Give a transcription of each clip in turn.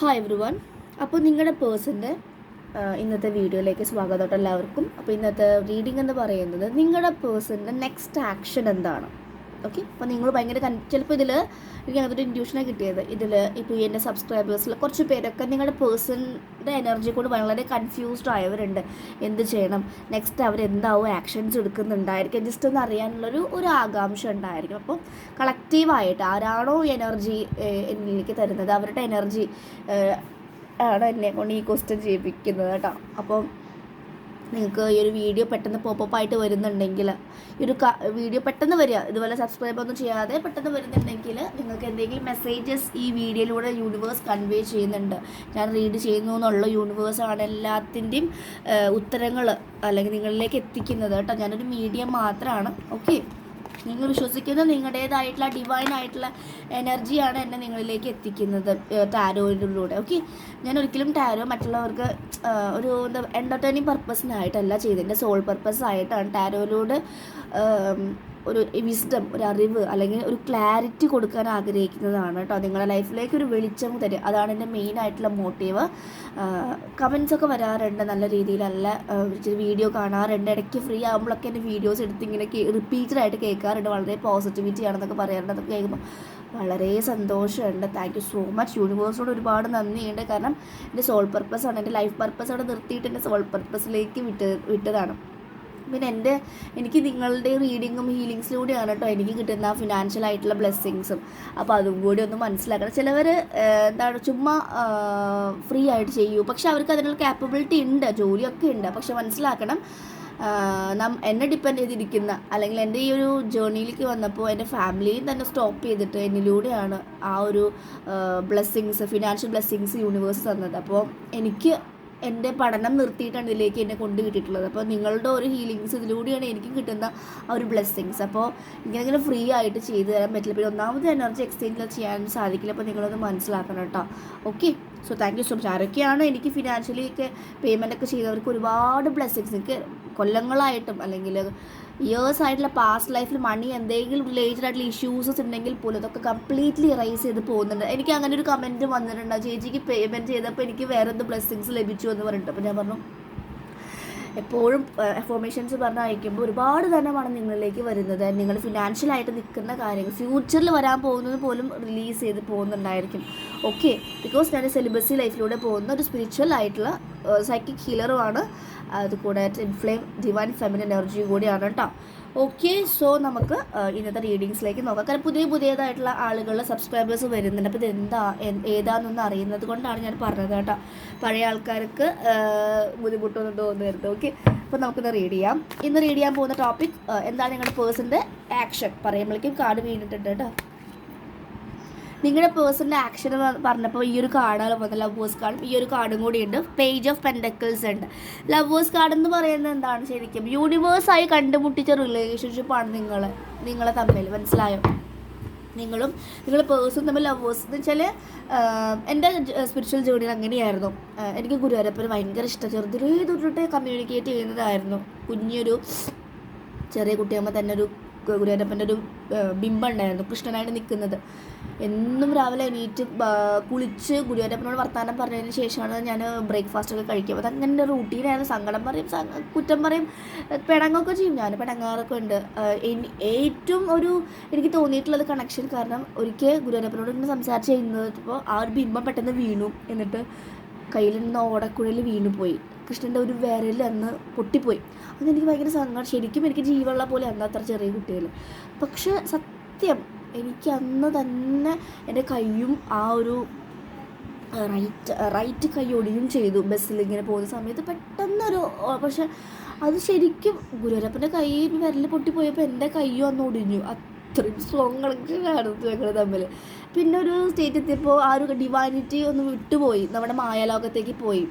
Hi every one അപ്പോൾ നിങ്ങളുടെ പേഴ്സന്റെ ഇന്നത്തെ വീഡിയോയിലേക്ക് സ്വാഗതം എല്ലാവർക്കും. അപ്പോൾ ഇന്നത്തെ റീഡിംഗ് എന്ന് പറയുന്നത് നിങ്ങളുടെ പേഴ്സന്റെ നെക്സ്റ്റ് ആക്ഷൻ എന്താണ്? ഓക്കെ അപ്പോൾ നിങ്ങൾ ഭയങ്കര കൺ ചിലപ്പോൾ ഇതിൽ എനിക്ക് അങ്ങനത്തെ ഇൻഡ്യൂഷനാണ് കിട്ടിയത്. ഇതിൽ ഇപ്പോൾ എന്റെ സബ്സ്ക്രൈബേഴ്സിൽ കുറച്ച് പേരൊക്കെ നിങ്ങളുടെ പേഴ്സണിന്റെ എനർജി കൊണ്ട് വളരെ കൺഫ്യൂസ്ഡ് ആയവരുണ്ട്. എന്ത് ചെയ്യണം? നെക്സ്റ്റ് അവർ എന്താവും ആക്ഷൻസ് എടുക്കുന്നുണ്ടായിരിക്കും. ജസ്റ്റ് ഒന്ന് അറിയാനുള്ളൊരു ഒരു ആകാംക്ഷ ഉണ്ടായിരിക്കും. അപ്പോൾ കളക്റ്റീവായിട്ട് ആരാണോ എനർജി എനിക്ക് തരുന്നത്? അവരുടെ എനർജി ആണ് എന്നെ കൊണ്ട് ഈ ക്വസ്റ്റ്യൻ ചെയ്യിപ്പിക്കുന്നത് കേട്ടോ. അപ്പം നിങ്ങൾക്ക് ഈ ഒരു വീഡിയോ പെട്ടെന്ന് പോപ്പപ്പ് ആയിട്ട് വരുന്നുണ്ടെങ്കിൽ ഈ ഒരു വീഡിയോ പെട്ടെന്ന് വരിക. ഇതുപോലെ സബ്സ്ക്രൈബ് ഒന്നും ചെയ്യാതെ പെട്ടെന്ന് വരുന്നുണ്ടെങ്കിൽ നിങ്ങൾക്ക് എന്തെങ്കിലും മെസ്സേജസ് ഈ വീഡിയോയിലൂടെ യൂണിവേഴ്സ് കൺവേ ചെയ്യുന്നുണ്ട്. ഞാൻ റീഡ് ചെയ്യുന്നു എന്നുള്ള യൂണിവേഴ്സാണ് എല്ലാത്തിന്റെയും ഉത്തരങ്ങൾ അല്ലെങ്കിൽ നിങ്ങളിലേക്ക് എത്തിക്കുന്നത് കേട്ടോ. ഞാനൊരു മീഡിയം മാത്രമാണ് ഓക്കെ നിങ്ങൾ വിശ്വസിക്കുന്ന നിങ്ങളുടേതായിട്ടുള്ള ഡിവൈൻ ആയിട്ടുള്ള എനർജിയാണ് എന്നെ നിങ്ങളിലേക്ക് എത്തിക്കുന്നത് ടാരോയിലൂടെ ഓക്കെ ഞാൻ ഒരിക്കലും ടാരോ മറ്റുള്ളവർക്ക് ഒരു എന്താ എന്റർടൈനിങ് പർപ്പസിനായിട്ടല്ല ചെയ്തത്. എന്റെ സോൾ പർപ്പസ് ആയിട്ടാണ് ടാരോയിലൂടെ ഒരു വിസ്ഡം ഒരു അറിവ് അല്ലെങ്കിൽ ഒരു ക്ലാരിറ്റി കൊടുക്കാൻ ആഗ്രഹിക്കുന്നതാണ് കേട്ടോ. നിങ്ങളുടെ ലൈഫിലേക്ക് ഒരു വെളിച്ചം തരും. അതാണ് എന്റെ മെയിൻ ആയിട്ടുള്ള മോട്ടീവ് കമൻസൊക്കെ വരാറുണ്ട്. നല്ല രീതിയിലല്ല വീഡിയോ കാണാറുണ്ട്. ഇടയ്ക്ക് ഫ്രീ ആകുമ്പോഴൊക്കെ എന്റെ വീഡിയോസ് എടുത്ത് ഇങ്ങനെ റിപ്പീറ്റഡായിട്ട് കേൾക്കാറുണ്ട്. വളരെ പോസിറ്റിവിറ്റി ആണെന്നൊക്കെ പറയാറുണ്ട്. അതൊക്കെ കേൾക്കുമ്പോൾ വളരെ സന്തോഷമുണ്ട്. താങ്ക് യു സോ മച്ച് യൂണിവേഴ്സിനോട് ഒരുപാട് നന്ദിയുണ്ട്. കാരണം എന്റെ സോൾ പർപ്പസാണ് എന്റെ ലൈഫ് പർപ്പസ് അവിടെ നിർത്തിയിട്ട് എന്റെ സോൾ പർപ്പസിലേക്ക് വിട്ട് വിട്ടതാണ്. പിന്നെ എന്റെ എനിക്ക് നിങ്ങളുടെ റീഡിങ്ങും ഹീലിങ്സിലൂടെയാണ് കേട്ടോ എനിക്ക് കിട്ടുന്ന ഫിനാൻഷ്യൽ ആയിട്ടുള്ള ബ്ലെസ്സിങ്സും അപ്പോൾ അതും കൂടി ഒന്ന് മനസ്സിലാക്കണം. ചിലവർ എന്താണ് ചുമ്മാ ഫ്രീ ആയിട്ട് ചെയ്യൂ. പക്ഷെ അവർക്ക് അതിനുള്ള ക്യാപ്പബിലിറ്റി ഉണ്ട് ജോലിയൊക്കെ ഉണ്ട്. പക്ഷെ മനസ്സിലാക്കണം നാം എന്നെ ഡിപ്പെൻഡ് ചെയ്തിരിക്കുന്ന അല്ലെങ്കിൽ എന്റെ ഈ ഒരു ജേർണിയിലേക്ക് വന്നപ്പോൾ എന്റെ ഫാമിലിയും തന്നെ സ്റ്റോപ്പ് ചെയ്തിട്ട് എന്നിലൂടെയാണ് ആ ഒരു ബ്ലെസ്സിങ്സ് ഫിനാൻഷ്യൽ ബ്ലെസ്സിങ്സ് യൂണിവേഴ്സ് തന്നത്. അപ്പോൾ എനിക്ക് എന്റെ പഠനം നിർത്തിയിട്ടാണ് ഇതിലേക്ക് എന്നെ കൊണ്ട് കിട്ടിയിട്ടുള്ളത് അപ്പോൾ നിങ്ങളുടെ ഒരു ഹീലിങ്സ് ഇതിലൂടെയാണ് എനിക്ക് കിട്ടുന്ന ആ ഒരു ബ്ലെസ്സിങ്സ് അപ്പോൾ ഇങ്ങനെ ഇങ്ങനെ ഫ്രീ ആയിട്ട് ചെയ്തു തരാൻ പറ്റില്ല. പിന്നെ ഒന്നാമത് എനർജി എക്സ്ചേഞ്ച് ചെയ്യാൻ സാധിക്കില്ല. അപ്പോൾ നിങ്ങളൊന്ന് മനസ്സിലാക്കണം കേട്ടോ. Okay so thank you so much ആരൊക്കെയാണ് എനിക്ക് ഫിനാൻഷ്യലി ഒക്കെ പേയ്മെന്റ് ഒക്കെ ചെയ്തവർക്ക് ഒരുപാട് ബ്ലെസ്സിങ്സ് എനിക്ക് കൊല്ലങ്ങളായിട്ടും അല്ലെങ്കിൽ ഇയേഴ്സ് ആയിട്ടുള്ള പാസ്റ്റ് ലൈഫിൽ മണി എന്തെങ്കിലും റിലേറ്റഡ് ആയിട്ടുള്ള ഇഷ്യൂസസ് ഉണ്ടെങ്കിൽ പോലും അതൊക്കെ കംപ്ലീറ്റ്ലി ഇറൈസ് ചെയ്ത് പോകുന്നുണ്ട്. എനിക്ക് അങ്ങനെ ഒരു കമന്റ് വന്നിട്ടുണ്ട് ചേച്ചിക്ക് പേയ്മെന്റ് ചെയ്തപ്പോൾ എനിക്ക് വേറെ എന്ത് ബ്ലെസ്സിങ്സ് ലഭിച്ചു എന്ന് പറഞ്ഞിട്ട്. അപ്പോൾ ഞാൻ പറഞ്ഞു എപ്പോഴും എഫോർമേഷൻസ് പറഞ്ഞ് അയക്കുമ്പോൾ ഒരുപാട് ധനമാണ് നിങ്ങളിലേക്ക് വരുന്നത്. നിങ്ങൾ ഫിനാൻഷ്യലായിട്ട് നിൽക്കുന്ന കാര്യങ്ങൾ ഫ്യൂച്ചറിൽ വരാൻ പോകുന്നത് പോലും റിലീസ് ചെയ്ത് പോകുന്നുണ്ടായിരിക്കും. ഓക്കെ ബിക്കോസ് ഞാൻ സെലിബസി ലൈഫിലൂടെ പോകുന്ന ഒരു സ്പിരിച്വൽ ആയിട്ടുള്ള സൈക്കിക് ഹീലറുമാണ് അതുകൂടെ ഇൻഫ്ലെയിം ഡിവൈൻ ഫെമിൻ എനർജിയും കൂടിയാണ് കേട്ടോ ഓക്കെ സോ നമുക്ക് ഇന്നത്തെ റീഡിങ്സിലേക്ക് നോക്കാം. കാരണം പുതിയ പുതിയതായിട്ടുള്ള ആളുകൾ സബ്സ്ക്രൈബേഴ്സ് വരുന്നുണ്ട്. അപ്പോൾ ഇതെന്താ ഏതാണെന്നൊന്നും അറിയുന്നത് കൊണ്ടാണ് ഞാൻ പറഞ്ഞത് കേട്ടോ. പഴയ ആൾക്കാർക്ക് ബുദ്ധിമുട്ടൊന്നും തോന്നരുത്. ഓക്കെ അപ്പോൾ നമുക്കിന്ന് റീഡ് ചെയ്യാം. ഇന്ന് റീഡ് ചെയ്യാൻ പോകുന്ന ടോപ്പിക് എന്താണ് നിങ്ങളുടെ പേഴ്സന്റെ ആക്ഷൻ പറയുമ്പോഴേക്കും കാർഡ് വീണിട്ടുണ്ട് കേട്ടോ. നിങ്ങളുടെ പേഴ്സണൽ ആക്ഷൻ എന്ന് പറഞ്ഞപ്പോൾ ഈ ഒരു കാർഡാണ് വന്നത് ലവേഴ്സ് കാർഡും ഈ ഒരു കാർഡും കൂടി ഉണ്ട് പേജ് ഓഫ് പെൻഡക്കിൾസ് ഉണ്ട്. ലവേഴ്സ് കാർഡ് എന്ന് പറയുന്നത് എന്താണ് ശരിക്കും? യൂണിവേഴ്സായി കണ്ടുമുട്ടിച്ച റിലേഷൻഷിപ്പാണ് നിങ്ങൾ നിങ്ങളെ തമ്മിൽ. മനസ്സിലായോ? നിങ്ങളും നിങ്ങളുടെ പേഴ്സും തമ്മിൽ ലവേഴ്സ് എന്ന് വെച്ചാൽ എന്റെ സ്പിരിച്വൽ ജേർണിയിൽ അങ്ങനെയായിരുന്നു. എനിക്ക് ഗുരുവായൂരപ്പന് ഭയങ്കര ഇഷ്ടം. ചെറുതിലേ തൊട്ടിട്ട് കമ്മ്യൂണിക്കേറ്റ് ചെയ്യുന്നതായിരുന്നു. കുഞ്ഞൊരു ചെറിയ കുട്ടിയാകുമ്പോൾ തന്നെ ഒരു ഗുരുവായൂരപ്പന്റെ ഒരു ബിംബം ഉണ്ടായിരുന്നു കൃഷ്ണനായിട്ട് നിൽക്കുന്നത് എന്നും രാവിലെ എണീറ്റ് കുളിച്ച് ഗുരുവായൂരപ്പനോട് വർത്തമാനം പറഞ്ഞതിന് ശേഷമാണ് ഞാൻ ബ്രേക്ക്ഫാസ്റ്റ് ഒക്കെ കഴിക്കുക. അത് അങ്ങനെ റൂട്ടീനായിരുന്നു സങ്കടം പറയും കുറ്റം പറയും പിണങ്ങൊക്കെ ചെയ്യും. ഞാൻ പിണങ്ങാറൊക്കെ ഉണ്ട്. ഏറ്റവും ഒരു എനിക്ക് തോന്നിയിട്ടുള്ളത് കണക്ഷൻ കാരണം ഒരിക്കൽ ഗുരുവായൂരപ്പനോട് ഇങ്ങനെ സംസാരിച്ച് ചെയ്യുന്നപ്പോൾ ആ ഒരു ബിംബം പെട്ടെന്ന് വീണു. എന്നിട്ട് കയ്യിൽ നിന്ന് ഓടക്കുഴയിൽ വീണു പോയി കൃഷ്ണന്റെ ഒരു വിരൽ അന്ന് പൊട്ടിപ്പോയി. അന്ന് എനിക്ക് ഭയങ്കര സങ്കടം. ശരിക്കും എനിക്ക് ജീവുള്ള പോലെ അന്ന് അത്ര ചെറിയ കുട്ടികൾ പക്ഷെ സത്യം എനിക്ക് അന്ന് തന്നെ എന്റെ കൈയും ആ ഒരു റൈറ്റ് റൈറ്റ് കൈ ഒടിയും ചെയ്തു ബസ്സിൽ ഇങ്ങനെ പോകുന്ന സമയത്ത്. പെട്ടെന്നൊരു പക്ഷെ അത് ശരിക്കും ഗുരുവരപ്പന്റെ കൈ വിരൽ പൊട്ടിപ്പോയപ്പോൾ എന്റെ കൈയും അന്ന് ഒടിഞ്ഞു. അത്രയും സ്ട്രോങ് കണക്ഷനാണ് ഞങ്ങൾ തമ്മിൽ പിന്നെ ഒരു സ്റ്റേറ്റ് എത്തിയപ്പോൾ ആ ഒരു ഡിവൈനിറ്റി ഒന്ന് വിട്ടുപോയി. നമ്മുടെ മായാലോകത്തേക്ക് പോയി.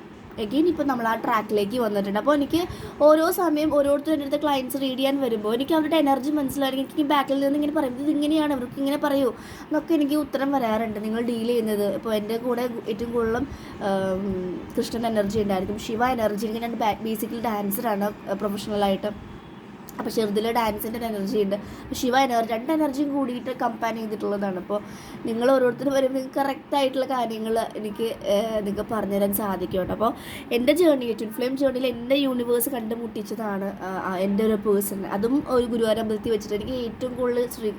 എഗെയിൻ ഇപ്പോൾ നമ്മൾ ആ ട്രാക്കിലേക്ക് വന്നിട്ടുണ്ട്. അപ്പോൾ എനിക്ക് ഓരോ സമയം ഓരോരുത്തരും എന്റെ അടുത്ത് ക്ലയൻസ് റീഡ് ചെയ്യാൻ വരുമ്പോൾ എനിക്ക് അവരുടെ എനർജി മനസ്സിലായിരിക്കും. എനിക്ക് ബാക്കിൽ നിന്ന് ഇങ്ങനെ പറയും ഇത് ഇങ്ങനെയാണ് അവർക്ക് ഇങ്ങനെ പറയൂ. എന്നൊക്കെ എനിക്ക് ഉത്തരം വരാറുണ്ട്. നിങ്ങൾ ഡീൽ ചെയ്യുന്നത് ഇപ്പോൾ എന്റെ കൂടെ ഏറ്റവും കൂടുതലും കൃഷ്ണൻ എനർജി ഉണ്ടായിരിക്കും. ശിവ എനർജി എനിക്ക് ഞാൻ ബേസിക്കലി ഡാൻസറാണ് പ്രൊഫഷണലായിട്ട് അപ്പോൾ ചെറുതിലെ ഡാൻസിന്റെ ഒരു എനർജി ഉണ്ട്. ശിവ എനർജി രണ്ട് എനർജിയും കൂടിയിട്ട് കമ്പയർ ചെയ്തിട്ടുള്ളതാണ്. അപ്പോൾ നിങ്ങൾ ഓരോരുത്തർ വരുമ്പോൾ നിങ്ങൾക്ക് കറക്റ്റ് ആയിട്ടുള്ള കാര്യങ്ങൾ എനിക്ക് നിങ്ങൾക്ക് പറഞ്ഞുതരാൻ സാധിക്കും അപ്പോൾ എന്റെ ജേർണി ട്വിൻ ഫ്ലെയിം ജേർണിയിൽ എന്റെ യൂണിവേഴ്സ് കണ്ടുമുട്ടിച്ചതാണ് എന്റെ ഒരു പേഴ്സൺ അതും ഒരു ഗുരുവാരമ്പലത്തിൽ വെച്ചിട്ട് എനിക്ക് ഏറ്റവും കൂടുതൽ ശ്രീ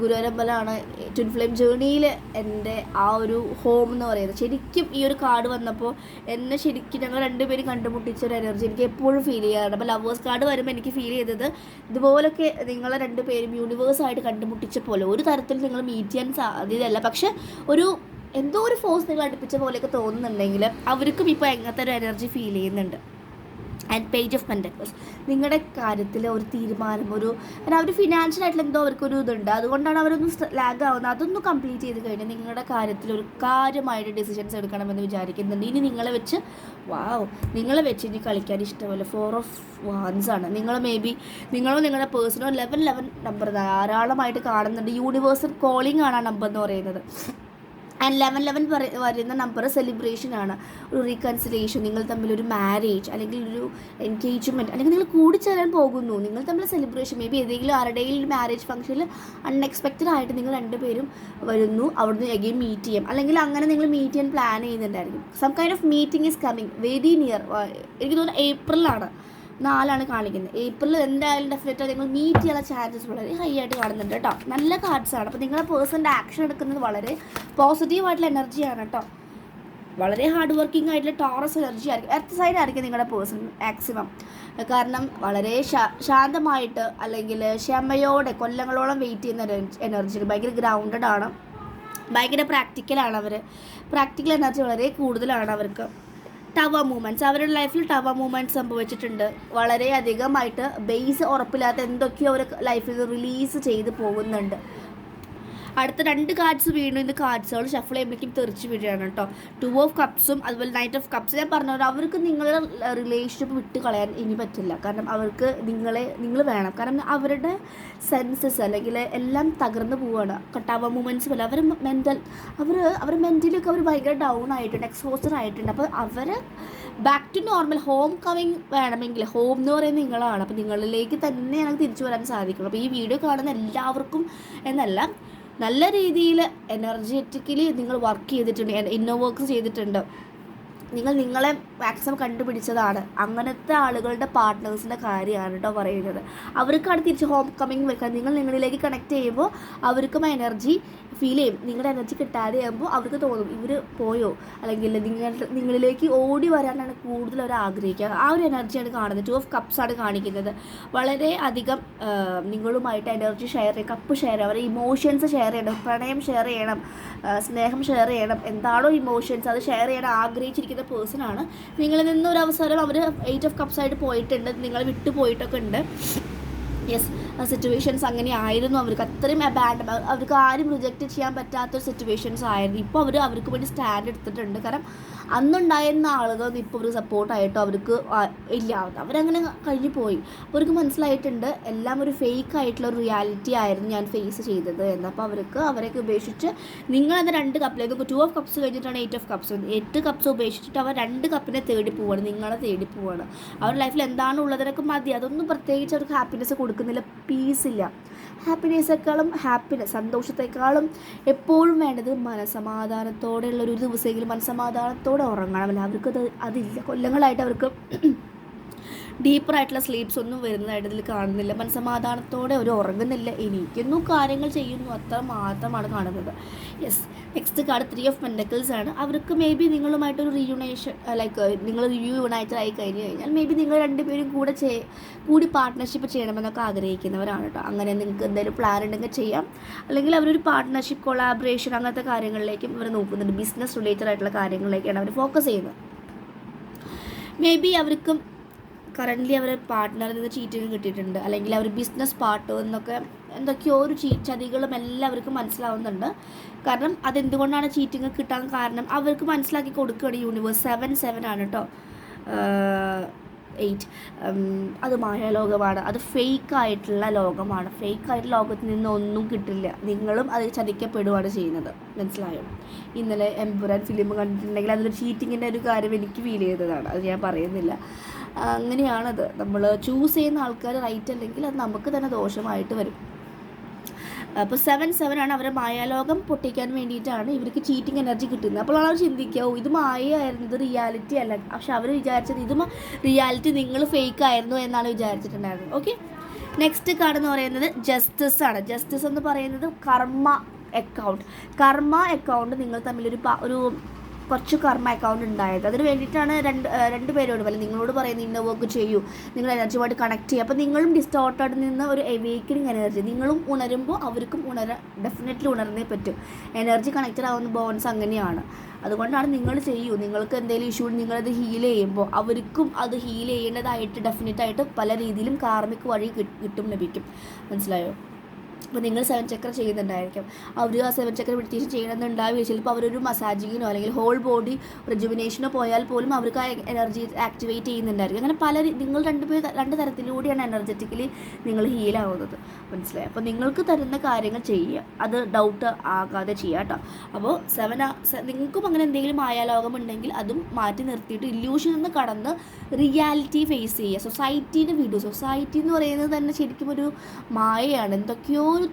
ഗുരുവാരമ്പലമാണ് ട്വിൻ ഫ്ലെയിം ജേർണിയിൽ എന്റെ ആ ഒരു ഹോം എന്ന് പറയുന്നത്. ശരിക്കും ഈ ഒരു കാർഡ് വന്നപ്പോൾ എന്നെ ശരിക്കും ഞങ്ങൾ രണ്ടുപേരും കണ്ടുമുട്ടിച്ച ഒരു എനർജി എനിക്ക് എപ്പോഴും ഫീൽ ചെയ്യാറുണ്ട്. അപ്പോൾ ലവേഴ്സ് കാർഡ് വരുമ്പോൾ എനിക്ക് ഫീൽ ചെയ്തത്. ഇതുപോലൊക്കെ നിങ്ങളെ രണ്ടുപേരും യൂണിവേഴ്സായിട്ട് കണ്ടുമുട്ടിച്ച പോലെ ഒരു തരത്തിൽ നിങ്ങൾ മീറ്റ് ചെയ്യാൻ സാധ്യതയല്ല പക്ഷെ ഒരു എന്തോ ഒരു ഫോഴ്സ് നിങ്ങൾ അടുപ്പിച്ച പോലെയൊക്കെ തോന്നുന്നുണ്ടെങ്കിൽ അവർക്കും ഇപ്പോൾ എങ്ങനത്തെ ഒരു എനർജി ഫീൽ ചെയ്യുന്നുണ്ട്. ആൻഡ് പേജ് ഓഫ് പെന്റക്കിൾസ് നിങ്ങളുടെ കാര്യത്തിൽ ഒരു തീരുമാനം ഒരു അവർ ഫിനാൻഷ്യൽ ആയിട്ടുള്ള എന്തോ അവർക്കൊരു ഇതുണ്ട്. അതുകൊണ്ടാണ് അവരൊന്നും ലാഗ് ആവുന്നത്. അതൊന്ന് കംപ്ലീറ്റ് ചെയ്ത് കഴിഞ്ഞാൽ നിങ്ങളുടെ കാര്യത്തിൽ ഒരു കാര്യമായിട്ട് ഡിസിഷൻസ് എടുക്കണമെന്ന് വിചാരിക്കുന്നുണ്ട്. ഇനി നിങ്ങളെ വെച്ച് വാവ് നിങ്ങളെ വെച്ച് ഇനി കളിക്കാൻ ഇഷ്ടമല്ല. ഫോർ ഓഫ് വാൻസ് ആണ്. നിങ്ങൾ മേ ബി നിങ്ങളോ നിങ്ങളുടെ പേഴ്സണോ ലെവൻ ലെവൻ നമ്പർ ധാരാളമായിട്ട് കാണുന്നുണ്ട്. യൂണിവേഴ്സൽ കോളിംഗ് ആണ് ആ നമ്പർ എന്ന് പറയുന്നത്. ആൻഡ് ലെവൻ ലെവൻ വരുന്ന നമ്പർ സെലിബ്രേഷൻ ആണ്. ഒരു റീകൺസിലേഷൻ നിങ്ങൾ തമ്മിൽ ഒരു മാരേജ് അല്ലെങ്കിൽ ഒരു എൻഗേജ്മെന്റ് അല്ലെങ്കിൽ നിങ്ങൾ കൂടിച്ചേരാൻ പോകുന്നു. നിങ്ങൾ തമ്മിൽ സെലിബ്രേഷൻ മേ ബി ഏതെങ്കിലും ആരുടെയും മാരേജ് ഫംഗ്ഷനിൽ അൺഎക്സ്പെക്റ്റഡ് ആയിട്ട് നിങ്ങൾ രണ്ടുപേരും വരുന്നു. അവിടുന്ന് എഗെയിൻ മീറ്റ് ചെയ്യാം. അല്ലെങ്കിൽ അങ്ങനെ നിങ്ങൾ മീറ്റ് ചെയ്യാൻ plan ചെയ്യുന്നുണ്ടായിരിക്കും. Some kind of meeting is coming very near എനിക്ക് തോന്നുന്നു ഏപ്രിലാണ് നാലാണ് കാണിക്കുന്നത്. ഏപ്രിൽ എന്തായാലും ഡെഫിനറ്റ് നിങ്ങൾ മീറ്റ് ചെയ്യാനുള്ള ചാൻസസ് വളരെ ഹൈ ആയിട്ട് കാണുന്നുണ്ട് കേട്ടോ. നല്ല കാർഡ്സ് ആണ്. അപ്പോൾ നിങ്ങളുടെ പേഴ്സന്റെ ആക്ഷൻ എടുക്കുന്നത് വളരെ പോസിറ്റീവ് ആയിട്ടുള്ള എനർജിയാണ് കേട്ടോ. വളരെ ഹാർഡ് വർക്കിംഗ് ആയിട്ടുള്ള ടോറസ് എനർജി ആയിരിക്കും. എർത്ത് സൈഡ് ആയിരിക്കും നിങ്ങളുടെ പേഴ്സൺ മാക്സിമം കാരണം വളരെ ശാന്തമായിട്ട് അല്ലെങ്കിൽ ക്ഷമയോടെ കൊല്ലങ്ങളോളം വെയിറ്റ് ചെയ്യുന്ന എനർജി ഭയങ്കര ഗ്രൗണ്ടഡ് ആണ്. ഭയങ്കര പ്രാക്ടിക്കലാണ് അവർ പ്രാക്ടിക്കൽ എനർജി വളരെ കൂടുതലാണ് അവർക്ക്. ടവ മൂമെന്റ്സ് അവരുടെ ലൈഫിൽ ടവ മൂമെന്റ്സ് സംഭവിച്ചിട്ടുണ്ട്. വളരെയധികമായിട്ട് ബേസ് ഉറപ്പില്ലാത്ത എന്തൊക്കെയോ അവർ ലൈഫിൽ റിലീസ് ചെയ്ത് പോകുന്നുണ്ട്. അടുത്ത രണ്ട് കാർഡ്സ് വീണ്ടും ഇന്ന് കാർഡ്സുകൾ ഷഫിൾ ചെയ്യുമ്പോഴേക്കും തെറിച്ച് വീഴുകയാണ് കേട്ടോ. ടു ഓഫ് കപ്സും അതുപോലെ നൈറ്റ് ഓഫ് കപ്സ് ഞാൻ പറഞ്ഞത് അവർക്ക് നിങ്ങളുടെ റിലേഷൻഷിപ്പ് വിട്ട് കളയാൻ ഇനി പറ്റില്ല. കാരണം അവർക്ക് നിങ്ങളെ നിങ്ങൾ വേണം. കാരണം അവരുടെ സെൻസസ് അല്ലെങ്കിൽ എല്ലാം തകർന്നു പോവുകയാണ്. കട്ടാവ മൂമെന്റ്സ് പോലെ അവർ മെന്റൽ അവർ അവർ മെന്റലിയൊക്കെ അവർ ഭയങ്കര ഡൗൺ ആയിട്ടുണ്ട് എക്സ്പോസർ ആയിട്ടുണ്ട്. അപ്പോൾ അവർ back to normal home coming വേണമെങ്കിൽ ഹോം എന്ന് പറയുന്നത് നിങ്ങളാണ്. അപ്പോൾ നിങ്ങളിലേക്ക് തന്നെ ഞങ്ങൾക്ക് തിരിച്ചു വരാൻ സാധിക്കുള്ളൂ അപ്പോൾ ഈ വീഡിയോ കാണുന്ന എല്ലാവർക്കും എന്നല്ല നല്ല രീതിയിൽ എനർജറ്റിക്കലി നിങ്ങൾ വർക്ക് ചെയ്തിട്ടുണ്ട് ഇന്നോ വർക്ക് ചെയ്തിട്ടുണ്ട്. നിങ്ങൾ നിങ്ങളെ മാക്സിമം കണ്ടുപിടിച്ചതാണ്. അങ്ങനത്തെ ആളുകളുടെ പാർട്ട്നേഴ്സിന്റെ കാര്യമാണ് കേട്ടോ പറയുന്നത്. അവർക്കാണ് തിരിച്ച് ഹോം കമ്മിങ് വെക്കാൻ. നിങ്ങൾ നിങ്ങളിലേക്ക് കണക്ട് ചെയ്യുമ്പോൾ അവർക്കും എനർജി ഫീൽ ചെയ്യും. നിങ്ങളുടെ എനർജി കിട്ടാതെ ആകുമ്പോൾ അവർക്ക് തോന്നും ഇവർ പോയോ? അല്ലെങ്കിൽ നിങ്ങൾ നിങ്ങളിലേക്ക് ഓടി വരാനാണ് കൂടുതൽ അവർ ആഗ്രഹിക്കുക. ആ ഒരു എനർജിയാണ് കാണുന്നത്. ടു ഓഫ് കപ്സ് ആണ് കാണിക്കുന്നത്. വളരെ അധികം നിങ്ങളുമായിട്ട് എനർജി ഷെയർ ചെയ്യുക കപ്പ് ഷെയർ ചെയ്യുക അവരുടെ ഇമോഷൻസ് ഷെയർ ചെയ്യണം. പ്രണയം ഷെയർ ചെയ്യണം. സ്നേഹം ഷെയർ ചെയ്യണം. എന്താണോ ഇമോഷൻസ് അത് ഷെയർ ചെയ്യാൻ ആഗ്രഹിച്ചിരിക്കുന്ന പേഴ്സൺ ആണ്. നിങ്ങളിൽ നിന്ന് ഒരു അവസരം അവർ എയ്റ്റ് ഓഫ് കപ്സ് ആയിട്ട് പോയിട്ടുണ്ട്. നിങ്ങൾ വിട്ടു പോയിട്ടൊക്കെ ഉണ്ട്. യെസ് സിറ്റുവേഷൻസ് അങ്ങനെ ആയിരുന്നു. അവർക്ക് അത്രയും അബാൻഡ് അവർക്ക് ആരും റിജക്റ്റ് ചെയ്യാൻ പറ്റാത്തൊരു സിറ്റുവേഷൻസ് ആയിരുന്നു. ഇപ്പോൾ അവർ അവർക്ക് വേണ്ടി സ്റ്റാൻഡ് എടുത്തിട്ടുണ്ട്. കാരണം അന്നുണ്ടായിരുന്ന ആളുകൾ ഇപ്പോൾ ഒരു സപ്പോർട്ടായിട്ടോ അവർക്ക് ഇല്ല. അവരങ്ങനെ കഴിഞ്ഞു പോയി. അപ്പോൾ അവർക്ക് മനസ്സിലായിട്ടുണ്ട് എല്ലാം ഒരു ഫേക്ക് ആയിട്ടുള്ള ഒരു റിയാലിറ്റി ആയിരുന്നു ഞാൻ ഫേസ് ചെയ്തത് എന്ന്. അപ്പോൾ അവർക്ക് അവരെയൊക്കെ ഉപേക്ഷിച്ച് നിങ്ങളത് രണ്ട് കപ്പിലേക്ക് ടു ഓഫ് കപ്സ് കഴിഞ്ഞിട്ടാണ് എയ്റ്റ് ഓഫ് കപ്സ് എട്ട് കപ്സ് ഉപേക്ഷിച്ചിട്ട് അവർ രണ്ട് കപ്പിനെ തേടി പോവാണ് നിങ്ങളെ തേടി പോവാണ്. അവരുടെ ലൈഫിൽ എന്താണ് ഉള്ളതിനൊക്കെ മതി. അതൊന്നും പ്രത്യേകിച്ച് അവർക്ക് ഹാപ്പിനെസ് കൊടുക്കുന്നില്ല. പീസ് ഇല്ല. ഹാപ്പിനെസ്സേക്കാളും ഹാപ്പിനെസ് സന്തോഷത്തെക്കാളും എപ്പോഴും വേണ്ടത് മനസമാധാനത്തോടെയുള്ള ഒരു ദിവസമെങ്കിലും മനസമാധാനത്തോടെ ഉറങ്ങണം. അവർക്കത് അതില്ല. കൊല്ലങ്ങളായിട്ട് അവർക്ക് ഡീപ്പറായിട്ടുള്ള സ്ലീപ്സ് ഒന്നും വരുന്നതായിട്ട് ഇതിൽ കാണുന്നില്ല. മനസ്സമാധാനത്തോടെ അവർ ഉറങ്ങുന്നില്ല. എനിക്കുന്നു കാര്യങ്ങൾ ചെയ്യുന്നു. അത്ര മാത്രമാണ് കാണുന്നത്. Yes next card three of pentacles ആണ്. അവർക്ക് മേ ബി നിങ്ങളുമായിട്ടൊരു റീയൂണേഷൻ ലൈക്ക് നിങ്ങൾ റീയൂണൈറ്റഡ് ആയി കഴിഞ്ഞ് കഴിഞ്ഞാൽ മേ ബി നിങ്ങൾ രണ്ടുപേരും കൂടെ ചെയ് കൂടി പാർട്ട്ണർഷിപ്പ് ചെയ്യണമെന്നൊക്കെ ആഗ്രഹിക്കുന്നവരാണ് കേട്ടോ. അങ്ങനെ നിങ്ങൾക്ക് എന്തെങ്കിലും പ്ലാൻ ഉണ്ടെങ്കിൽ ചെയ്യാം. അല്ലെങ്കിൽ അവരൊരു പാർട്ട്ണർഷിപ്പ് കൊളാബറേഷൻ അങ്ങനത്തെ കാര്യങ്ങളിലേക്കും അവർ നോക്കുന്നുണ്ട്. ബിസിനസ് റിലേറ്റഡ് ആയിട്ടുള്ള കാര്യങ്ങളിലേക്കാണ് അവർ ഫോക്കസ് ചെയ്യുന്നത്. മേ ബി അവർക്കും കറന്റ്ലി അവർ പാർട്ട്ണറിൽ നിന്ന് ചീറ്റിങ് കിട്ടിയിട്ടുണ്ട്. അല്ലെങ്കിൽ അവർ ബിസിനസ് പാർട്ട് എന്നൊക്കെ എന്തൊക്കെയോ ഒരു ചീ ചതികളും എല്ലാവർക്കും മനസ്സിലാവുന്നുണ്ട്. കാരണം അതെന്തുകൊണ്ടാണ് ചീറ്റിങ് കിട്ടാൻ കാരണം അവർക്ക് മനസ്സിലാക്കി കൊടുക്കുകയാണ് യൂണിവേഴ്സ് സെവൻ സെവൻ ആണ് കേട്ടോ എയ്റ്റ് അത് മായാലോകമാണ്. അത് ഫേക്ക് ആയിട്ടുള്ള ലോകമാണ്. ഫേക്ക് ആയിട്ടുള്ള ലോകത്തിൽ നിന്നൊന്നും കിട്ടില്ല. നിങ്ങളും അത് ചതിക്കപ്പെടുകയാണ് ചെയ്യുന്നത്. മനസ്സിലായോ? ഇന്നലെ എംപുരാൻ ഫിലിം കണ്ടിട്ടുണ്ടെങ്കിൽ അതിൽ ചീറ്റിങ്ങിന്റെ ഒരു കാര്യം എനിക്ക് ഫീൽ ചെയ്തതാണ്. അത് ഞാൻ പറയുന്നില്ല. അങ്ങനെയാണത്. നമ്മൾ ചൂസ് ചെയ്യുന്ന ആൾക്കാർ റൈറ്റ് അല്ലെങ്കിൽ അത് നമുക്ക് തന്നെ ദോഷമായിട്ട് വരും. അപ്പോൾ സെവൻ സെവൻ ആണ് അവരെ മായാലോകം പൊട്ടിക്കാൻ വേണ്ടിയിട്ടാണ് ഇവർക്ക് ചീറ്റിംഗ് എനർജി കിട്ടുന്നത്. അപ്പോൾ അവർ ചിന്തിക്കുക "ഓ, ഇത് മായയായിരുന്നു ഇത് റിയാലിറ്റി അല്ല. പക്ഷെ അവർ വിചാരിച്ചത് ഇത് റിയാലിറ്റി നിങ്ങൾ ഫേക്ക് ആയിരുന്നു എന്നാണ് വിചാരിച്ചിട്ടുണ്ടായിരുന്നത്. ഓക്കെ നെക്സ്റ്റ് കാർഡ് എന്ന് പറയുന്നത് ജസ്റ്റിസ് ആണ്. ജസ്റ്റിസ് എന്ന് പറയുന്നത് കർമ്മ അക്കൗണ്ട് കർമ്മ അക്കൗണ്ട് നിങ്ങൾ തമ്മിലൊരു ഒരു കുറച്ച് കർമ്മ അക്കൗണ്ട് ഉണ്ടായത്. അതിന് വേണ്ടിയിട്ടാണ് രണ്ട് രണ്ട് പേരോട് അല്ല നിങ്ങളോട് പറയുന്നത് ഇന്ന വർക്ക് ചെയ്യൂ. നിങ്ങൾ എനർജിയുമായിട്ട് കണക്ട് ചെയ്യുക അപ്പോൾ നിങ്ങളും ഡിസ്റ്റോർട്ടഡ് നിന്ന് ഒരു എവേക്കണിങ് എനർജി നിങ്ങളും ഉണരുമ്പോൾ അവർക്കും ഉണര ഡെഫിനറ്റ്ലി ഉണർന്നേ പറ്റും. എനർജി കണക്റ്റഡ് ആവുന്ന ബോൺസ് അങ്ങനെയാണ്. അതുകൊണ്ടാണ് നിങ്ങൾ ചെയ്യൂ. നിങ്ങൾക്ക് എന്തെങ്കിലും ഇഷ്യൂ നിങ്ങളത് ഹീൽ ചെയ്യുമ്പോൾ അവർക്കും അത് ഹീൽ ചെയ്യേണ്ടതായിട്ട് ഡെഫിനറ്റായിട്ട് പല രീതിയിലും കാർമിക് വഴി കിട്ടും ലഭിക്കും. മനസ്സിലായോ? അപ്പോൾ നിങ്ങൾ സെവൻ ചക്ര ചെയ്യുന്നുണ്ടായിരിക്കും. അവർ ആ സെവൻ ചക്ര മെഡിറ്റേഷൻ ചെയ്യണമെന്നുണ്ടാവുക ചിലപ്പോൾ അവരൊരു മസാജിങ്ങിനോ അല്ലെങ്കിൽ ഹോൾ ബോഡി റിജുവിനേഷനോ പോയാൽ പോലും അവർക്ക് ആ എനർജി ആക്ടിവേറ്റ് ചെയ്യുന്നുണ്ടായിരിക്കും. അങ്ങനെ പല നിങ്ങൾ രണ്ട് രണ്ട് തരത്തിലൂടെയാണ് എനർജറ്റിക്കലി നിങ്ങൾ ഹീലാവുന്നത് മനസ്സിലായി? അപ്പോൾ നിങ്ങൾക്ക് തരുന്ന കാര്യങ്ങൾ ചെയ്യുക. അത് ഡൗട്ട് ആകാതെ ചെയ്യുക കേട്ടോ അപ്പോൾ സെവൻ നിങ്ങൾക്കും അങ്ങനെ എന്തെങ്കിലും ആയാലോകം ഉണ്ടെങ്കിൽ അതും മാറ്റി നിർത്തിയിട്ട് ഇല്യൂഷനിൽ നിന്ന് കടന്ന് റിയാലിറ്റി ഫേസ് ചെയ്യുക. സൊസൈറ്റീനെ വീട് സൊസൈറ്റി എന്ന് പറയുന്നത് തന്നെ ശരിക്കും ഒരു മായയാണ്. എന്തൊക്കെയോ ഒരു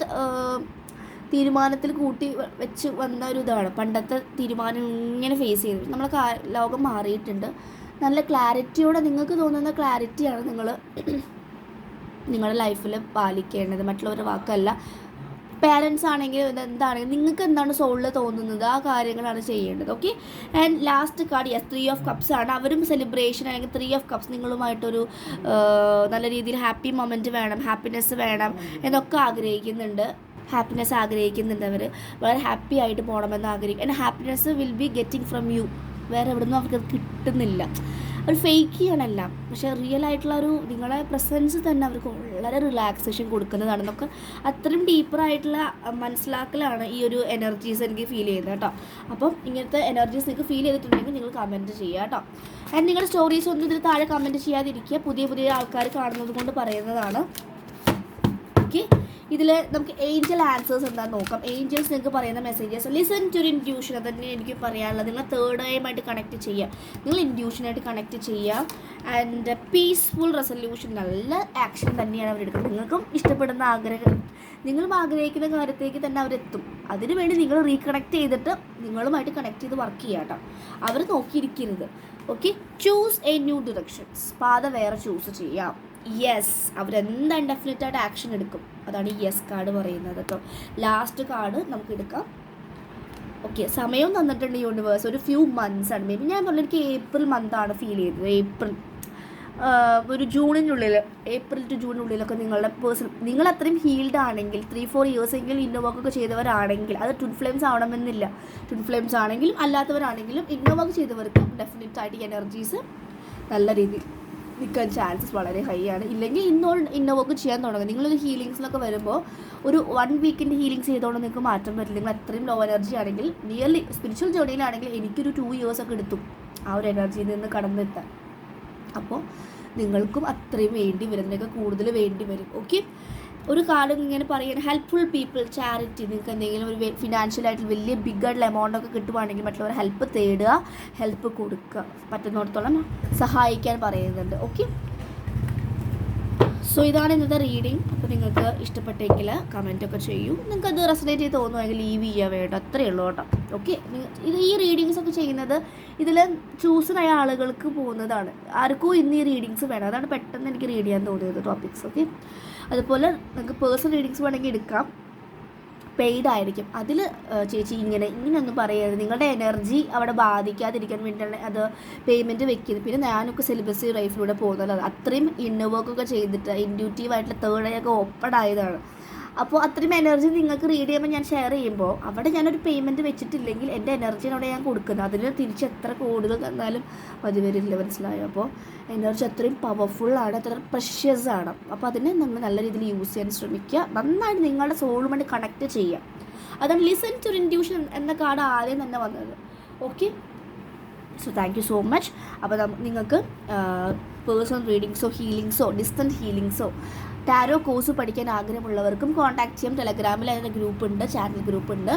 തീരുമാനത്തിൽ കൂട്ടി വെച്ച് വന്ന ഒരു ഇതാണ് പണ്ടത്തെ തീരുമാനം ഇങ്ങനെ ഫേസ് ചെയ്യുന്നത് നമ്മളെ ലോകം മാറിയിട്ടുണ്ട്. നല്ല ക്ലാരിറ്റിയോടെ നിങ്ങൾക്ക് തോന്നുന്ന ക്ലാരിറ്റിയാണ് നിങ്ങൾ നിങ്ങളുടെ ലൈഫിൽ പാലിക്കേണ്ടത്. മറ്റുള്ളവരുടെ വാക്കല്ല. പേരൻസ് ആണെങ്കിലും എന്താണ്? നിങ്ങൾക്ക് എന്താണ് സോളിൽ തോന്നുന്നത്? ആ കാര്യങ്ങളാണ് ചെയ്യേണ്ടത്. Okay and last card yes three of cups ആണ്. അവരും സെലിബ്രേഷൻ അല്ലെങ്കിൽ ത്രീ ഓഫ് കപ്സ് നിങ്ങളുമായിട്ടൊരു നല്ല രീതിയിൽ ഹാപ്പി മൊമെന്റ് വേണം ഹാപ്പിനെസ് വേണം എന്നൊക്കെ ആഗ്രഹിക്കുന്നുണ്ട്. ഹാപ്പിനെസ് ആഗ്രഹിക്കുന്നുണ്ട് അവർ വളരെ ഹാപ്പി ആയിട്ട് പോകണമെന്ന് ആഗ്രഹിക്കും. And happiness will be getting from you വേറെ എവിടെ നിന്നും അവർക്ക് കിട്ടുന്നില്ല. അവർ ഫേക്ക് ചെയ്യണമല്ല പക്ഷേ റിയൽ ആയിട്ടുള്ള ഒരു നിങ്ങളെ പ്രസൻസ് തന്നെ അവർക്ക് വളരെ റിലാക്സേഷൻ കൊടുക്കുന്നതാണെന്നൊക്കെ അത്രയും ഡീപ്പറായിട്ടുള്ള മനസ്സിലാക്കലാണ് ഈ ഒരു എനർജീസ് എനിക്ക് ഫീൽ ചെയ്യുന്നത് കേട്ടോ. അപ്പം ഇങ്ങനത്തെ എനർജീസ് നിങ്ങൾക്ക് ഫീൽ ചെയ്തിട്ടുണ്ടെങ്കിൽ നിങ്ങൾ കമന്റ് ചെയ്യുക കേട്ടോ. ആൻഡ് നിങ്ങളുടെ സ്റ്റോറീസ് ഒന്നും ഇതിൽ താഴെ കമന്റ് ചെയ്യാതിരിക്കുക. പുതിയ പുതിയ ആൾക്കാർ കാണുന്നത് കൊണ്ട് പറയുന്നതാണ്. ഓക്കെ ഇതിൽ നമുക്ക് ഏഞ്ചൽ ആൻസേഴ്സ് എന്താണെന്ന് നോക്കാം. ഏഞ്ചൽസ് നിങ്ങൾക്ക് പറയുന്ന മെസ്സേജസ് ലിസൺ ടു ഇൻഡ്യൂഷൻ അത് തന്നെ എനിക്ക് പറയാനുള്ളത്. നിങ്ങൾ തേർഡ് ഐമായിട്ട് കണക്ട് ചെയ്യുക നിങ്ങൾ ഇൻഡ്യൂഷനായിട്ട് കണക്ട് ചെയ്യുക ആൻഡ് പീസ്ഫുൾ റെസൊല്യൂഷൻ നല്ല ആക്ഷൻ തന്നെയാണ് അവരെടുക്കുന്നത് നിങ്ങൾക്കും ഇഷ്ടപ്പെടുന്ന ആഗ്രഹം നിങ്ങളും ആഗ്രഹിക്കുന്ന കാര്യത്തേക്ക് തന്നെ അവരെത്തും. അതിനുവേണ്ടി നിങ്ങൾ റീകണക്ട് ചെയ്തിട്ട് നിങ്ങളുമായിട്ട് കണക്ട് ചെയ്ത് വർക്ക് ചെയ്യുക കേട്ടോ. അവർ നോക്കിയിരിക്കരുത്. Okay choose a new directions പാത വേറെ ചൂസ് ചെയ്യാം. യെസ് അവരെന്തായാലും ഡെഫിനറ്റ് ആയിട്ട് ആക്ഷൻ എടുക്കും? അതാണ് യെസ് കാർഡ് പറയുന്നത് കേട്ടോ ലാസ്റ്റ് കാർഡ് നമുക്ക് എടുക്കാം. ഓക്കെ സമയം തന്നിട്ടുണ്ട് യൂണിവേഴ്സ് ഒരു ഫ്യൂ മന്ത്സ് ആണ്. മേ ബി ഞാൻ പറഞ്ഞു എനിക്ക് ഏപ്രിൽ ആണ് ഫീൽ ചെയ്തത്. ഏപ്രിൽ ഒരു ജൂണിനുള്ളിൽ ഏപ്രിൽ ടു ജൂണിനുള്ളിലൊക്കെ നിങ്ങളുടെ പേഴ്സൺ നിങ്ങൾ അത്രയും ഹീൽഡ് ആണെങ്കിൽ ത്രീ ഫോർ ഇയേഴ്സ് എങ്കിലും ഒക്കെ ചെയ്തവരാണെങ്കിൽ അത് ട്വിൻ ഫ്ലെയിംസ് ആവണമെന്നില്ല. ട്വിൻ ഫ്ലെയിംസ് ആണെങ്കിലും അല്ലാത്തവരാണെങ്കിലും ഇന്നോവൊക്കെ ചെയ്തവർക്ക് ഡെഫിനറ്റ് ആയിട്ട് എനർജീസ് നല്ല രീതിയിൽ നിൽക്കാൻ ചാൻസസ് വളരെ ഹൈ ആണ്. ഇല്ലെങ്കിൽ ഇന്നോ ഇന്നോവൊക്കെ ചെയ്യാൻ തുടങ്ങും. നിങ്ങളൊരു ഹീലിങ്സിലൊക്കെ വരുമ്പോൾ ഒരു വൺ വീക്കിന്റെ ഹീലിങ്സ് ചെയ്തുകൊണ്ട് നിങ്ങൾക്ക് മാറ്റം വരില്ല നിങ്ങൾ അത്രയും ലോ എനർജി ആണെങ്കിൽ നിയർലി സ്പിരിച്വൽ ജേർണിയിലാണെങ്കിൽ എനിക്കൊരു ടു ഇയേഴ്സ് ഒക്കെ എടുത്തു ആ ഒരു എനർജിയിൽ നിന്ന് കടന്നെത്താൻ. അപ്പോൾ നിങ്ങൾക്കും അത്രയും വേണ്ടി വരുന്നതിനൊക്കെ കൂടുതൽ വേണ്ടി വരും. ഓക്കെ ഒരു കാർഡ് ഇങ്ങനെ പറയുന്നത് ഹെൽപ്ഫുൾ പീപ്പിൾ ചാരിറ്റി നിങ്ങൾക്ക് എന്തെങ്കിലും ഒരു ഫിനാൻഷ്യൽ ആയിട്ട് വലിയ ബിഗ് ആയിട്ടുള്ള എമൗണ്ട് ഒക്കെ കിട്ടുവാണെങ്കിൽ മറ്റുള്ളവർ ഹെൽപ്പ് തേടുക ഹെൽപ്പ് കൊടുക്കുക. പറ്റുന്നിടത്തോളം സഹായിക്കാൻ പറയുന്നുണ്ട്. ഓക്കെ സോ ഇതാണ് ഇന്നത്തെ റീഡിങ് അപ്പോൾ നിങ്ങൾക്ക് ഇഷ്ടപ്പെട്ടെങ്കിൽ കമന്റ് ഒക്കെ ചെയ്യൂ. നിങ്ങൾക്ക് അത് റെസനേറ്റ് ചെയ്ത് തോന്നുമെങ്കിൽ ലീവ് ചെയ്യുക വേണ്ട. അത്രയേ ഉള്ളൂ കേട്ടോ. ഓക്കെ ഇത് ഈ റീഡിങ്സ് ഒക്കെ ചെയ്യുന്നത് ഇതിൽ ചൂസനായ ആളുകൾക്ക് പോകുന്നതാണ്. ആർക്കും ഇന്ന് ഈ റീഡിങ്സ് വേണം. അതാണ് പെട്ടെന്ന് എനിക്ക് റീഡ് ചെയ്യാൻ തോന്നിയത് ടോപ്പിക്സ് ഓക്കെ അതുപോലെ നിങ്ങൾക്ക് പേഴ്സണൽ റീഡിങ്സ് വേണമെങ്കിൽ എടുക്കാം. പെയ്ഡ് ആയിരിക്കും. അതിൽ ചേച്ചി ഇങ്ങനെ ഇങ്ങനെയൊന്നും പറയരുത്. നിങ്ങളുടെ എനർജി അവിടെ ബാധിക്കാതിരിക്കാൻ വേണ്ടിയിട്ടാണ് അത് പേയ്മെന്റ് വെക്കുന്നത് പിന്നെ ഞാനൊക്കെ സിലബസ് ലൈഫിലൂടെ പോകുന്നത്. അത്രയും ഇന്നർ വർക്കൊക്കെ ചെയ്തിട്ട് ഇൻഡ്യൂട്ടീവ് ആയിട്ടുള്ള തേർഡ് ഐ ഒക്കെ ഓപ്പൺ ആയതാണ്. അപ്പോൾ അത്രയും എനർജി നിങ്ങൾക്ക് റീഡ് ചെയ്യുമ്പോൾ ഞാൻ ഷെയർ ചെയ്യുമ്പോൾ അവിടെ ഞാനൊരു പേയ്മെന്റ് വെച്ചിട്ടില്ലെങ്കിൽ എന്റെ എനർജി അവിടെ ഞാൻ കൊടുക്കുന്നത്. അതിന് തിരിച്ച് എത്ര കൂടുതൽ തന്നാലും മതി വരില്ല മനസ്സിലായോ? അപ്പോൾ എനർജി അത്രയും പവർഫുള്ളാണ് അത്ര പ്രഷ്യസ് ആണ്. അപ്പോൾ അതിനെ നമ്മൾ നല്ല രീതിയിൽ യൂസ് ചെയ്യാൻ ശ്രമിക്കുക. നന്നായിട്ട് നിങ്ങളുടെ സോളുമായിട്ട് കണക്ട് ചെയ്യുക. അതാണ് ലിസൺ ടു ഇൻഡ്യൂഷൻ എന്ന കാർഡ് ആദ്യം തന്നെ വന്നത്. Okay so thank you so much അപ്പോൾ നിങ്ങൾക്ക് പേഴ്സണൽ റീഡിങ്സോ ഹീലിങ്സോ ഡിസ്റ്റന്റ് ഹീലിങ്സോ ടാരോ കോഴ്സ് പഠിക്കാൻ ആഗ്രഹമുള്ളവർക്കും കോൺടാക്ട് ചെയ്യാം. ടെലഗ്രാമിൽ അതിന്റെ ഗ്രൂപ്പ് ഉണ്ട് ചാനൽ ഗ്രൂപ്പ് ഉണ്ട്.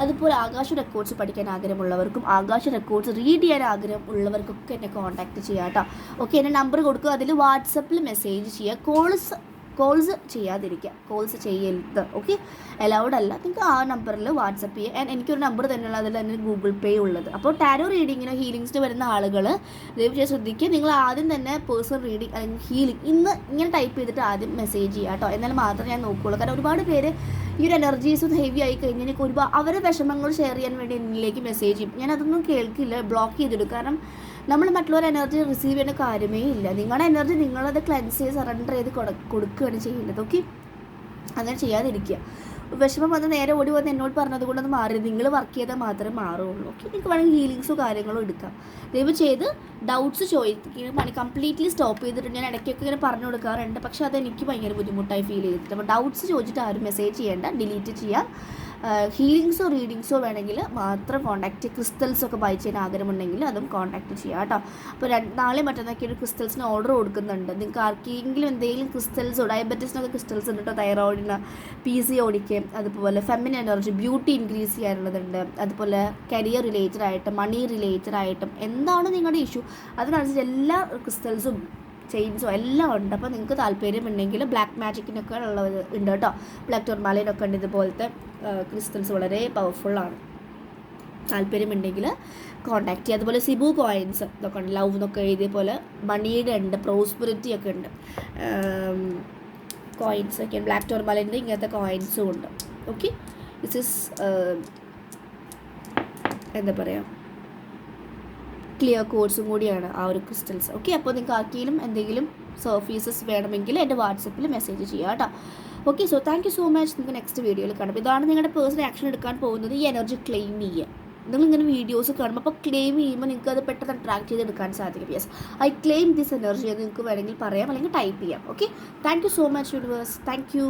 അതുപോലെ ആകാശ റെക്കോർഡ്സ് പഠിക്കാൻ ആഗ്രഹമുള്ളവർക്കും ആകാശ റെക്കോർഡ്സ് റീഡ് ചെയ്യാൻ ആഗ്രഹം ഉള്ളവർക്കൊക്കെ എന്നെ കോൺടാക്ട് ചെയ്യാം കേട്ടോ ഓക്കെ എന്റെ നമ്പർ കൊടുക്കുക. അതിൽ വാട്സപ്പിൽ മെസ്സേജ് ചെയ്യുക കോൾസ് കോൾസ് ചെയ്യാതിരിക്കുക. കോൾസ് ചെയ്യരുത്. ഓക്കെ അലൗഡ് അല്ല. നിങ്ങൾക്ക് ആ നമ്പറിൽ വാട്സപ്പ് ചെയ്യുക ആൻഡ് എനിക്കൊരു നമ്പർ തന്നെയുള്ള. അതിൽ തന്നെ ഗൂഗിൾ പേ ഉള്ളത്. അപ്പോൾ ടാരോ റീഡിങ്ങിനോ ഹീലിങ്സിന് വരുന്ന ആളുകൾ ദയവ് ചെയ്ത് ശ്രദ്ധിക്കുക. നിങ്ങൾ ആദ്യം തന്നെ പേഴ്സണൽ റീഡിങ് അല്ലെങ്കിൽ ഹീലിംഗ് ഇന്ന് ഇങ്ങനെ ടൈപ്പ് ചെയ്തിട്ട് ആദ്യം മെസ്സേജ് ചെയ്യുക കേട്ടോ. എന്നാൽ മാത്രമേ ഞാൻ നോക്കുകയുള്ളൂ കാരണം ഒരുപാട് പേര് ഈ ഒരു എനർജീസ് ഹെവി ആയി കഴിഞ്ഞാൽ ഒരുപാട് അവരുടെ വിഷമങ്ങൾ ഷെയർ ചെയ്യാൻ വേണ്ടി എന്നിലേക്ക് മെസ്സേജ് ചെയ്യും. ഞാൻ അതൊന്നും കേൾക്കില്ല. ബ്ലോക്ക് ചെയ്തിടും. കാരണം നമ്മൾ മറ്റുള്ളവർ എനർജി റിസീവ് ചെയ്യുന്ന കാര്യമേ ഇല്ല. നിങ്ങളുടെ എനർജി നിങ്ങളത് ക്ലെൻസ് ചെയ്ത് സറണ്ടർ ചെയ്ത് കൊടുക്കുകയാണ് ചെയ്യേണ്ടത്. ഓക്കെ അങ്ങനെ ചെയ്യാതിരിക്കുക. വിഷമം വന്ന് നേരെ ഓടി വന്ന് എന്നോട് പറഞ്ഞത് കൊണ്ടൊന്നും മാറി നിങ്ങൾ വർക്ക് ചെയ്താൽ മാത്രമേ മാറുള്ളൂ ഓക്കെ നിങ്ങൾക്ക് വേണമെങ്കിൽ ഹീലിങ്സോ കാര്യങ്ങളോ എടുക്കാം. ദയവ് ചെയ്ത് ഡൗട്ട്സ് ചോദിക്കുക പണി കംപ്ലീറ്റ്ലി സ്റ്റോപ്പ് ചെയ്തിട്ട് ഞാൻ ഇടയ്ക്കൊക്കെ ഇങ്ങനെ പറഞ്ഞു കൊടുക്കാറുണ്ട്. പക്ഷേ അത് എനിക്ക് ഭയങ്കര ബുദ്ധിമുട്ടായി ഫീൽ ചെയ്തിട്ടുണ്ട് അപ്പോൾ ഡൗട്ട്സ് ചോദിച്ചിട്ട് ആരും മെസ്സേജ് ചെയ്യേണ്ട. ഡിലീറ്റ് ചെയ്യാം. ഹീലിങ്സോ റീഡിങ്സോ വേണമെങ്കിൽ മാത്രം കോൺടാക്റ്റ് ക്രിസ്റ്റൽസ് ഒക്കെ ബൈ ചെയ്യാൻ ആഗ്രഹമുണ്ടെങ്കിൽ അതും കോൺടാക്റ്റ് ചെയ്യാം കേട്ടോ. അപ്പോൾ നാളെ മറ്റന്നൊക്കെ ഒരു ക്രിസ്റ്റൽസിന് ഓർഡർ കൊടുക്കുന്നുണ്ട്. നിങ്ങൾക്ക് ആർക്കെങ്കിലും എന്തെങ്കിലും ക്രിസ്റ്റൽസോ ഡയബറ്റീസിനൊക്കെ ക്രിസ്റ്റൽസ് ഉണ്ട് കേട്ടോ തൈറോയിഡിന് പി സി ഓടിക്ക് അതുപോലെ ഫെമിൻ എനർജി ബ്യൂട്ടി ഇൻക്രീസ് ചെയ്യാനുള്ളതുണ്ട്. അതുപോലെ കരിയർ റിലേറ്റഡ് ആയിട്ട് മണി റിലേറ്റഡ് ആയിട്ടും. എന്താണ് നിങ്ങളുടെ ഇഷ്യൂ അതിനനുസരിച്ച് എല്ലാ ക്രിസ്റ്റൽസും ചെയിൻസോ എല്ലാം ഉണ്ട്. അപ്പോൾ നിങ്ങൾക്ക് താല്പര്യമുണ്ടെങ്കിൽ ബ്ലാക്ക് മാജിക്കിനൊക്കെ ഉള്ളത് ഉണ്ട് കേട്ടോ. ബ്ലാക്ക് ടോർമാലയിലൊക്കെ ഉണ്ട്. ഇതുപോലത്തെ ക്രിസ്റ്റൽസ് വളരെ പവർഫുള്ളാണ് താല്പര്യമുണ്ടെങ്കിൽ കോൺടാക്ട് ചെയ്യുക. അതുപോലെ സിബു കോയിൻസ് ഇതൊക്കെ ഉണ്ട്. ലവ് എന്നൊക്കെ എഴുതിയ പോലെ മണിയുടെ ഉണ്ട്. പ്രോസ്പെറിറ്റി ഒക്കെ ഉണ്ട്. കോയിൻസ് ഒക്കെ ബ്ലാക്ക് ടോർമാലിന്റെ ഇങ്ങനത്തെ കോയിൻസും ഉണ്ട്. ഓക്കെ ദിസ് ഇസ് എന്താ പറയുക ക്ലിയർ കോഡ്സും കൂടിയാണ് ആ ഒരു ക്രിസ്റ്റൽസ് ഓക്കെ അപ്പോൾ നിങ്ങൾക്ക് ആർക്കെങ്കിലും എന്തെങ്കിലും സർഫീസസ് വേണമെങ്കിൽ എന്റെ വാട്സപ്പിൽ മെസ്സേജ് ചെയ്യാം കേട്ടോ. Okay so thank you so much നിങ്ങൾക്ക് നെക്സ്റ്റ് വീഡിയോയിൽ കാണാം. ഇതാണ് നിങ്ങളുടെ പേഴ്സണൽ ആക്ഷൻ എടുക്കാൻ പോകുന്നത് ഈ എനർജി ക്ലെയിം ചെയ്യുക. നിങ്ങളിങ്ങനെ വീഡിയോസ് കാണുമ്പോൾ അപ്പോൾ ക്ലെയിം ചെയ്യുമ്പോൾ നിങ്ങൾക്ക് അത് പെട്ടെന്ന് അട്രാക്ട് ചെയ്തെടുക്കാൻ സാധിക്കും. Yes I claim this energy എന്ന് നിങ്ങൾക്ക് വേണമെങ്കിൽ പറയാം അല്ലെങ്കിൽ ടൈപ്പ് ചെയ്യാം. Okay thank you so much universe thank you